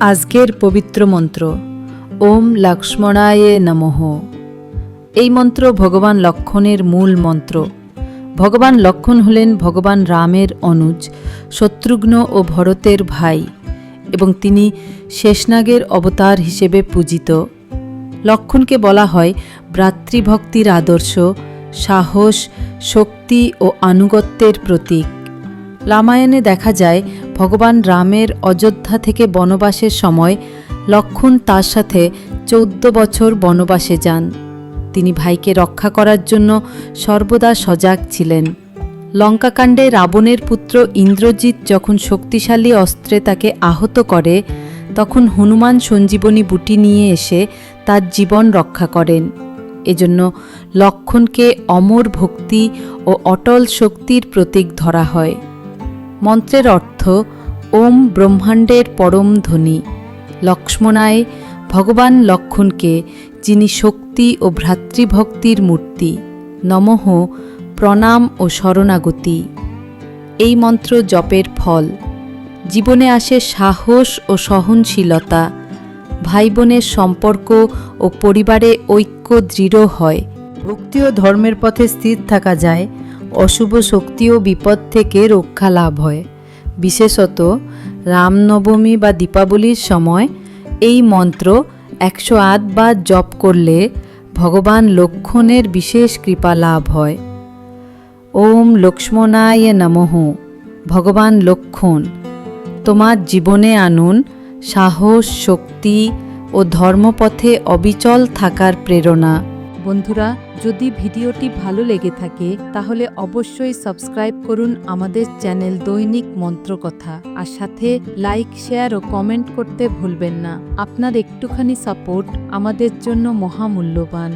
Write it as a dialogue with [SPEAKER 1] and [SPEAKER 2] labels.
[SPEAKER 1] আজকের পবিত্র মন্ত্র। ওম লক্ষ্মণায় নমঃ। এই মন্ত্র ভগবান লক্ষণের মূল মন্ত্র। ভগবান লক্ষণ হলেন ভগবান রামের অনুজ, শত্রুঘ্ন ও ভরতের ভাই এবং তিনি শেষনাগের অবতার হিসেবে পূজিত। লক্ষণকে বলা হয় ভ্রাতৃভক্তির আদর্শ, সাহস, শক্তি ও আনুগত্যের প্রতীক। রামায়ণে দেখা যায় ভগবান রামের অযোধ্যা থেকে বনবাসের সময় লক্ষণ তার সাথে চৌদ্দ বছর বনবাসে যান। তিনি ভাইকে রক্ষা করার জন্য সর্বদা সজাগ ছিলেন। লঙ্কাকাণ্ডে রাবণের পুত্র ইন্দ্রজিৎ যখন শক্তিশালী অস্ত্রে তাকে আহত করে, তখন হনুমান সঞ্জীবনী বুটি নিয়ে এসে তার জীবন রক্ষা করেন। এজন্য লক্ষণকে অমর ভক্তি ও অটল শক্তির প্রতীক ধরা হয়। মন্ত্রের অর্থ, ওম ব্রহ্মাণ্ডের পরম ধ্বনি লক্ষ্মণায় ভগবান লক্ষণকে যিনি শক্তি ও ভ্রাতৃভক্তির মূর্তি। নমঃ প্রণাম ও শরণাগতি। এই মন্ত্র জপের ফল। জীবনে আসে সাহস ও সহনশীলতা। ভাই বোনের সম্পর্ক ও পরিবারে ঐক্য দৃঢ় হয়। ভক্তি ও ধর্মের পথে স্থির থাকা যায়। অশুভ শক্তি ও বিপদ থেকে রক্ষা লাভ হয়। বিশেষত রামনবমী বা দীপাবলির সময় এই মন্ত্র একশো বার জপ করলে ভগবান লক্ষণের বিশেষ কৃপা লাভ হয়। ওম লক্ষ্মণায় নমঃ। ভগবান লক্ষণ তোমার জীবনে আনুন সাহস, শক্তি ও ধর্মপথে অবিচল থাকার প্রেরণা।
[SPEAKER 2] বন্ধুরা, যদি ভিডিওটি ভালো লেগে থাকে, তাহলে অবশ্যই সাবস্ক্রাইব করুন আমাদের চ্যানেল দৈনিক মন্ত্রকথা। আর সাথে লাইক, শেয়ার ও কমেন্ট করতে ভুলবেন না। আপনার একটুখানি সাপোর্ট আমাদের জন্য মহামূল্যবান।